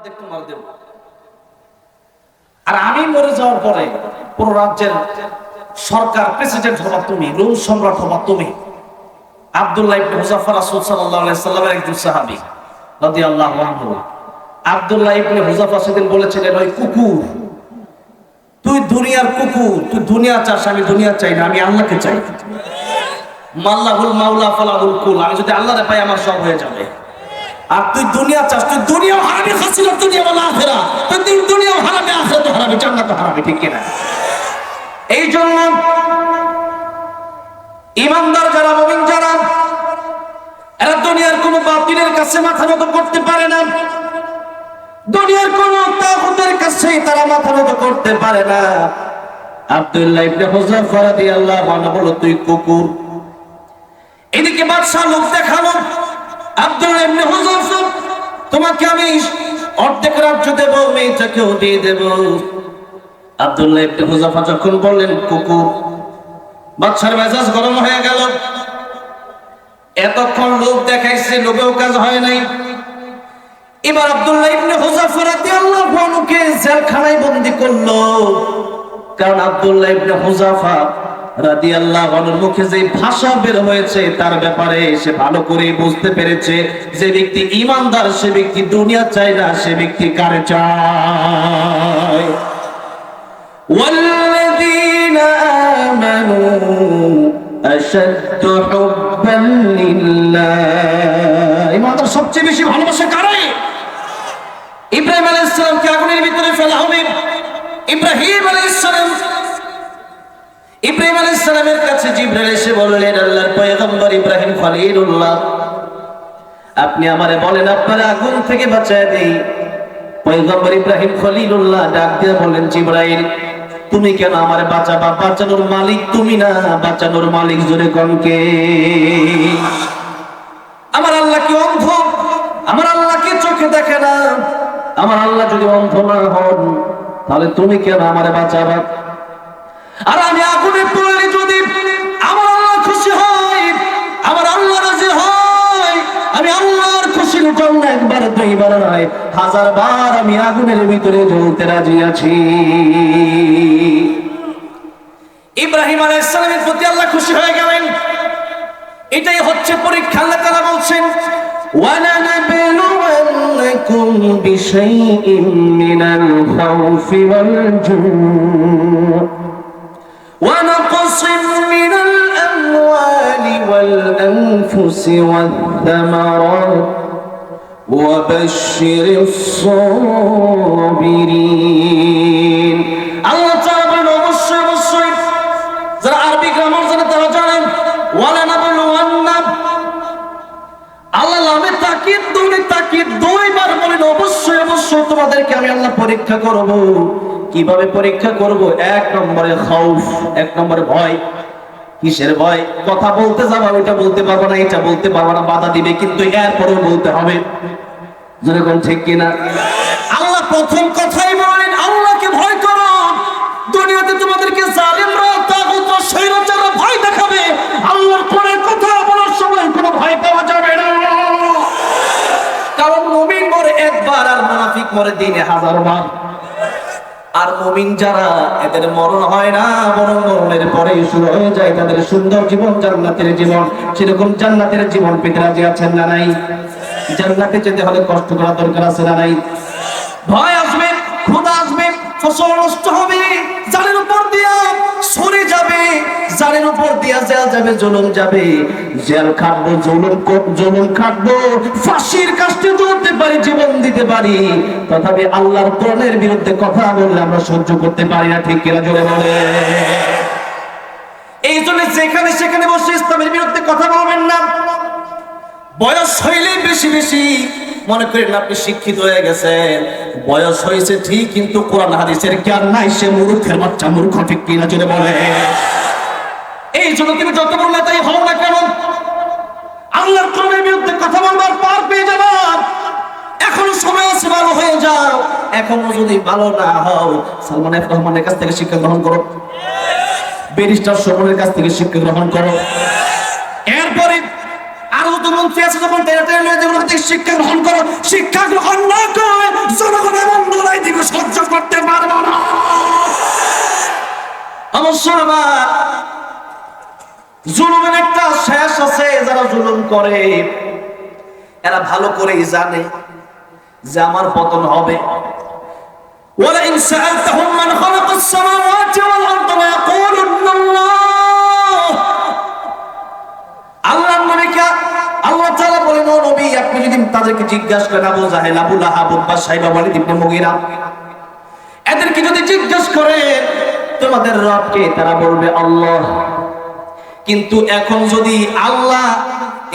অর্ধেক তোমার দেব আর আমি মরে যাওয়ার পরে পুরো রাজ্যের সরকার প্রেসিডেন্ট হবা তুমি সম্রাট হবা তুমি। আব্দুল্লাহ ইবনে হুজাফা রাসূল সাল্লাল্লাহু আলাইহি একজন সাহাবী রাদিয়াল্লাহু আনহু। আব্দুল্লাহ ইবনে হুজাফা সেদিন বলেছিলেন, ওই কুকুর, তুই দুনিয়ার কুকুর, তুই দুনিয়া চাস, আমি দুনিয়া চাই না, আমি আল্লাহকে চাই। মাল্লাহুল মাওলা ফালাহুল কুল, আমি যদি আল্লাহরে পাই আমার সব হয়ে যাবে। আর তুই দুনিয়া চাস, তুই দুনিয়াও হারাবি হাসিনা দুনিয়া বলা আখেরা। তুই দুনিয়াও হারাবি আখেরা তো হারাবি জান্নাত তো হারাবি ঠিক কিনা? এই জন্য ইমানদার যারা, মুমিন যারা, এরা দুনিয়ার কোন বাতিলের কাছে মাথা নত করতে পারে না। দুনিয়ার কোন তাগুতের কাছে তারা মাথা নত করতে পারে না। আব্দুল্লাহ ইবনে হুযায়ফা রাদিয়াল্লাহু আনহু বলো তুই কুকুর। এদিকে বাদশাহ লোক দেখাল তোমাকে আমি অর্ধেক রাজ্য দেব, মেয়েটাকেও দিয়ে দেব। আব্দুল্লাহ ইবনে হুযায়ফা যখন বললেন কুকুর বাদশার মেজাজ গরম হয়ে গেল। এতক্ষণ লোক দেখাইছে লোকেও কাজ হয় নাই। এবার আব্দুল্লাহ ইবনে হুযায়ফা রাদিয়াল্লাহু আনহুকে জেলখানায় বন্দী করল। কারণ আব্দুল্লাহ ইবনে হুযায়ফা রাদিয়াল্লাহু আনহুর মুখে যে ভাষা বের হয়েছে তার ব্যাপারে সে ভালো করে বুঝতে পেরেছে যে ব্যক্তি ইমানদার সে ব্যক্তি দুনিয়া চায় না সে ব্যক্তি কারে চায় والذين آمنوا أشد حبا لله ইমানদার সবচেয়ে বেশি ভালোবাসা কারে ইব্রাহিম আলাইহিস সালামকে আগুনের ভিতরে ফেলা হবে ইব্রাহিম আলাইহিস সালাম ইব্রাহিম আলাইহিস সালামের কাছে জিবরাইল এসে বললেন আল্লাহর পয়গম্বর ইব্রাহিম খলিলুল্লাহ, আপনি আমারে বলেন, আপনার আগুন থেকে বাঁচায় দেই। পয়গম্বর ইব্রাহিম খলিলুল্লাহ ডাক দিয়ে বললেন, জিবরাইল, তুমি কেন আমারে বাঁচাবা? বাঁচানোর মালিক তুমি না, বাঁচানোর মালিক জোরে কনকে আমার আল্লাহ কি অন্ধ? আমার আল্লাহ কি চোখে দেখে না? আমার আল্লাহ যদি অন্ধ না হন, তাহলে তুমি কেন আমারে বাঁচাবা? আর আমি আগুনে পড়লে যদি আমার আল্লাহ খুশি হয় আমার আল্লাহ রাজি হয় আমি আল্লাহর খুশির জন্য একবার দুইবার নয় হাজার বার আমি আগুনের ভিতরে জ্বলতে রাজি আছি ইব্রাহিম আলাইহিস সালামের প্রতি আল্লাহ খুশি হয়ে গেলেন এটাই হচ্ছে পরীক্ষা আল্লাহ তাআলা বলছেন ولنبلونكم بشيء من الخوف والجوع ونقص من الأموال والأنفس والثمرات وبشر الصابرين الله تعالى অবশ্যই অবশ্যই যারা আরবি গ্রামার জানে তারা জানেন ওয়ালা নাবলুওয়ান্না আল্লাহ লামে তাকিদ দুই তাকিদ দুইবার বলেন অবশ্যই অবশ্যই তোমাদেরকে আমি আল্লাহ পরীক্ষা করব কীভাবে পরীক্ষা করব? এক নম্বরে খাউফ, এক নম্বরে ভয়। কিসের ভয়? কথা বলতে যাবা, ওইটা বলতে পারব না এটা বলতে পারব না, বাধা দিবে, কিন্তু এরপরেও বলতে হবে। যেরকম ঠিক কিনা? আল্লাহ প্রথম কথাই বলেন, আল্লাহকে ভয় করো। দুনিয়াতে তোমাদেরকে জালিমরা তাগুত স্বৈরাচাররা ভয় দেখাবে। আল্লাহর কোরআনের কথা বলার সময় কোনো ভয় পাওয়া যাবে না। কারণ মুমিন মরে একবার আর মুনাফিক মরে দিনে হাজার বার। আর মুমিন যারা, এদের মরণ হয় না বরং মরণের পরে শুরু হয়ে যায় তাদের সুন্দর জীবন, জান্নাতের জীবন। সেরকম জান্নাতের জীবন পেতে রাজি আছেন না নাই? জান্নাতে যেতে হলে কষ্ট করা দরকার আছে না নাই? ভয় আসবে, ক্ষুধা আসবে, ফসল নষ্ট হবে। উপর দিয়া জেল যাবে, জুলুম যাবে। জেল খাটবো, জুলুম জুলুম খাটবো। ফাঁসির কাষ্টে চলতে পারি, জীবন দিতে পারি। তথাপি আল্লাহর কোরআনের বিরুদ্ধে কথা বললে আমরা সহ্য করতে পারি না, ঠিক কিনা জোরে বলে এই জন্য যেখানে সেখানে বসে ইসলামের বিরুদ্ধে কথা বলবেন না। বয়স হইলে বেশি বেশি। মনে করেন আপনি শিক্ষিত হয়ে গেছেন। বয়স হয়েছে ঠিক, কিন্তু কোরআন হাদিসের জ্ঞান নাই, সে মূর্খের বাচ্চা মূর্খ, ঠিক কিনা জোরে বলে এই জন্য যত বড় নেতাই হও না কেন? আল্লাহর কোরআনের বিরুদ্ধে কথা বলবার পার পেয়ে যাবার এখনও সময় আছে, ভালো হয়ে যাও। এখনও যদি ভালো না হও, সালমান এফ রহমানের কাছ থেকে শিক্ষা গ্রহণ করো। ব্যারিস্টার কাছ থেকে শিক্ষা গ্রহণ করো। এরপরে আরও তো মন্ত্রী আছে যখন শিক্ষা গ্রহণ করো, শিক্ষা গ্রহণ না করে দিবে সহ্য করতে পারব না। অবশ্য আমার জুলুমের একটা শেষ আছে যারা জুলুম করে এরা ভালো করেই জানে যে আমার পতন হবে ولئن سألتهم من خلق السماوات والأرض ليقولن الله আল্লাহ নবীকে আল্লাহ তাআলা বলেন ও নবী আপনি যদি তাদেরকে জিজ্ঞাসা করেন আবু জাহেল আবু লাহাব উতবা সাইবা ওয়ালিদ ইবনে মুগীরা এদেরকে যদি জিজ্ঞাসা করেন তোমাদের রবকে তারা বলবে আল্লাহ কিন্তু এখন যদি আল্লাহ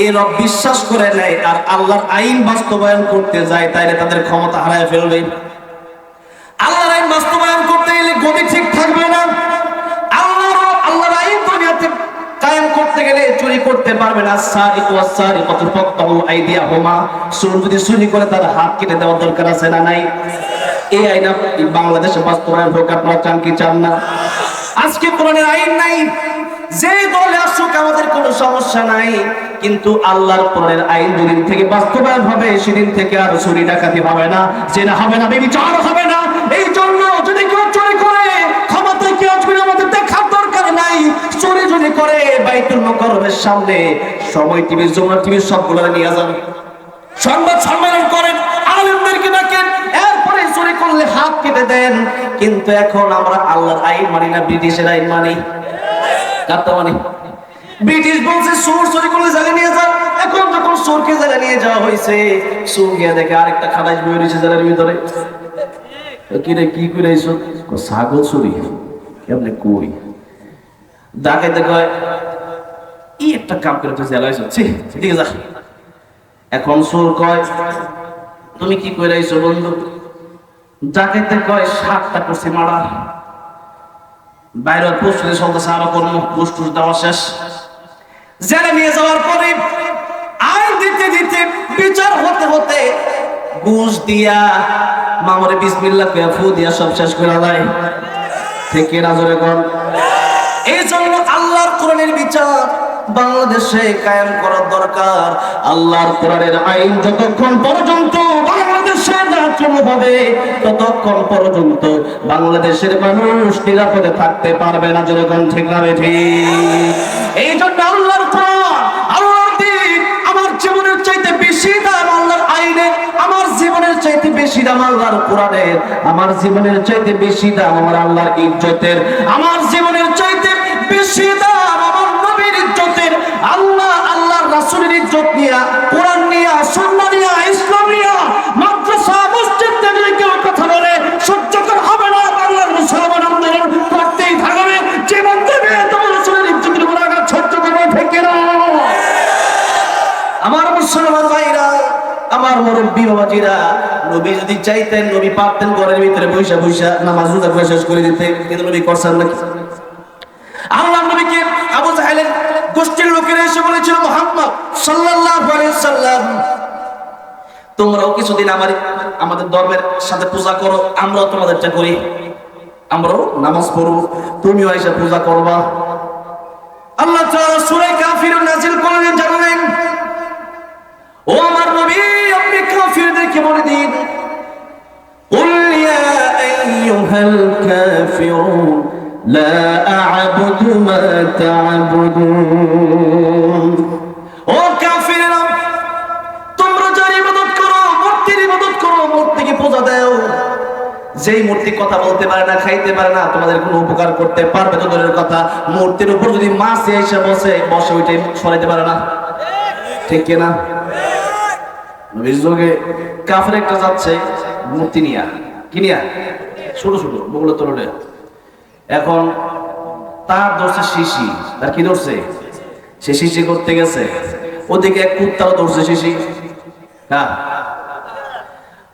এই রব বিশ্বাস করে নেয় আর আল্লাহর আইন বাস্তবায়ন করতে যায় তাহলে তাদের ক্ষমতা হারায় ফেলবে। আল্লাহর আইন বাস্তবায়ন করতে গেলে গতি ঠিক থাকবে না। আল্লাহর আল্লাহর আইন দুনিয়াতে কায়েম করতে গেলে চুরি করতে পারবে না। সারিক ওয়াস সারিকাতু ফাকতাহু আইদিয়াহুমা। চোর যদি চুরি করে তার হাত কেটে দেওয়ার দরকার আছে না নাই? এই আইন বাংলাদেশে বাস্তবায়ন হোক, আপনারা চান কি চান না? আজকে কোরআনের আইন নাই। যে দলে আসুক, আমাদের কোনো সমস্যা নাই। কিন্তু আল্লাহর কোরআনের আইন যেদিন থেকে বাস্তবায়ন হবে, সেদিন থেকে আর চুরি ডাকাতি হবে না, জেনা হবে না, বেবিচার হবে না। এই জন্য যদি কেউ চুরি করে, ক্ষমতায় কেউ আসবে আমাদের দেখার দরকার নাই। চুরি যদি করে, বাইতুল মুকাররমের সামনে সময় টিভি জমা টিভি সবগুলো নিয়ে যান। সংবাদ সম্মেলন করেন, আলেমদেরকে ডাকেন, এরপরে চুরি করলে হাত কেটে দেন। কিন্তু এখন আমরা আল্লাহর আইন মানি না, ব্রিটিশের আইন মানি। কারটা মানি? ব্রিটিশ বলছে, চোর চুরি করলে নিয়ে এখন যখন জায়গা নিয়ে যাওয়া হয়েছে গিয়ে দেখে আরেকটা বই রয়েছে ভিতরে। কি করে চুরি কেমনে কই ডাকাইতে কয়, ই একটা কাম করে তুই জেলা এসো ছি ঠিক আছে এখন চোর কয়, তুমি কি করে আইছো বন্ধু? ডাকাইতে কয়, সাতটা করছি মারা। বাইরে প্রস্তুতি চলতেছে, আরও কর্ম পুষ্টুস দেওয়া শেষ। জেলে নিয়ে যাওয়ার পরে আইন দিতে দিতে বিচার হতে হতে ঘুষ দিয়া, মামরে বিসমিল্লাহ কইয়া ফু দিয়া সব শেষ করে দেয়। থেকে রাজরে কোন? এই জন্য আল্লাহর কোরআনের বিচার বাংলাদেশে কায়েম করার দরকার। আল্লাহর কোরআনের আইন যতক্ষণ পর্যন্ত চালু হবে ততক্ষণ পর্যন্ত বাংলাদেশের মানুষ নিরাপদে থাকতে পারবে না যেরকম ঠিক না ঠিক। এই জন্য আল্লাহর আল্লাহর দিন আমার জীবনের চাইতে বেশি দাম আল্লাহর আইনে, আমার জীবনের চাইতে বেশি দাম আল্লাহর কোরআনের আমার জীবনের চাইতে বেশি দাম আমার আল্লাহর ইজ্জতের, আমার জীবনের চাইতে বেশি দাম নবী যদি চাইতেন, নবী পারতেন ঘরের ভিতরে বৈশা বৈশা নামাজ রোজা শেষ করে কিন্তু নবী করছেন আল্লাহ নবীকে আবু জাহেলের গোষ্ঠীর লোকেরা এসে বলেছিল, মোহাম্মদ সাল্লাল্লাহু আলাইহি সাল্লাম, তোমরাও কিছুদিন আমার, আমাদের ধর্মের সাথে পূজা করো, আমরাও তোমাদেরটা করি। আমরাও নামাজ পড়ব, তুমিও এসে পূজা করবা। আল্লাহ তাআলা সূরা কাফিরুন নাজিল করলেন, জানালেন, ও আমার নবী নবীকে বলে দিন যেই মূর্তি কথা বলতে পারে না, খাইতে পারে না, তোমাদের কোনো উপকার করতে পারবে তো কথা। মূর্তির উপর যদি মাছ এসে বসে বসে ওইটাই সরাইতে পারে না। ঠিক না কাফের একটা যাচ্ছে মূর্তি নিয়া। কি নিয়া? ছোট ছোট তরুণে এখন তার ধরছে শিশি। তার কি ধরছে? সে শিশি করতে গেছে। ওদিকে এক কুত্তাও ধরছে শিশি। হ্যাঁ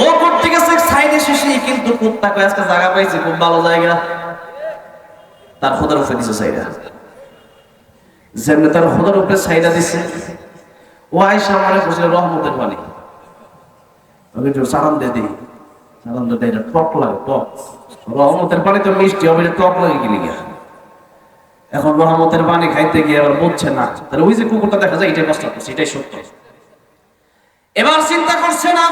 ও করতে গেছে সাইডে শিশি, কিন্তু কুত্তা কয়ে, আজকে জায়গা পাইছে, খুব ভালো জায়গা। তার খোদার উপরে দিছে সাইডা। যেমনি তার খোদার উপরে সাইডা দিছে, ও আয়সা মনে করছিল রহমতের পানি আমি একটু সালাম দিয়ে দিই। সালাম দিয়ে দেয় টক লাগে, টক। রহমতের পানি তো মিষ্টি হবে টক লাগে কিনে গিয়া। এখন রহমতের পানি খাইতে গিয়ে আবার বুঝছে না, তাহলে ওই যে কুকুরটা দেখা যায়, এটাই কষ্ট করছে এটাই সত্য। এবার চিন্তা করছে না